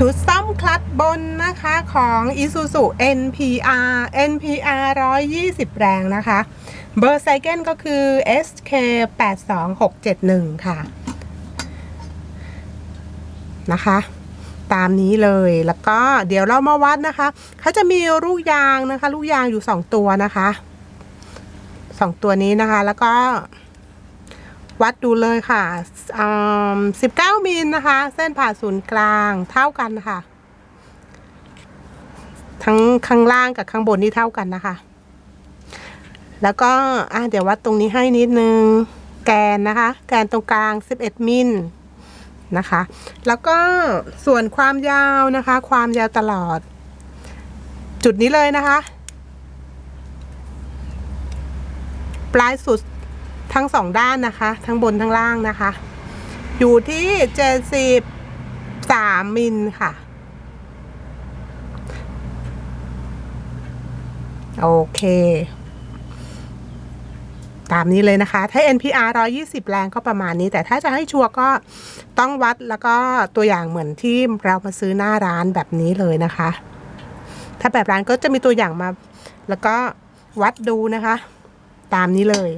ชุดซ่อมคลัตช์บนนะคะของ Isuzu NPR NPR 120 แรงนะคะ เบอร์ไซเคิลก็คือ SK 82671 ค่ะ นะคะ ตามนี้เลยแล้วก็เดี๋ยวเรามาวัดนะคะ เขาจะมีลูกยางนะคะ ลูกยางอยู่ 2 ตัวนะคะสองตัวนี้นะคะแล้วก็ วัดดูเลยค่ะอืม19มิลนะคะ เส้นผ่าศูนย์กลางเท่ากันค่ะ ทั้งข้างล่างกับข้างบนนี่เท่ากันนะคะ แล้วก็อะเดี๋ยววัดตรงนี้ให้นิดนึง แกนนะคะ แกนตรงกลาง11มิลนะคะ แล้วก็ส่วนความยาวนะคะ ความยาวตลอด จุดนี้เลยนะคะ ปลายสุด ทั้งสองด้านนะคะ ทั้งบนทั้งล่างนะคะ อยู่ที่เจ็ดสิบสามมิลค่ะ โอเค ตามนี้เลยนะคะ ถ้า NPR 120 แรงก็ประมาณนี้ แต่ถ้าจะให้ชัวร์ก็ต้องวัดแล้วก็ตัวอย่างเหมือนที่เรามาซื้อหน้าร้านแบบนี้เลยนะคะ ถ้าแบบร้านก็จะมีตัวอย่างมา แล้วก็วัดดูนะคะ ตามนี้เลย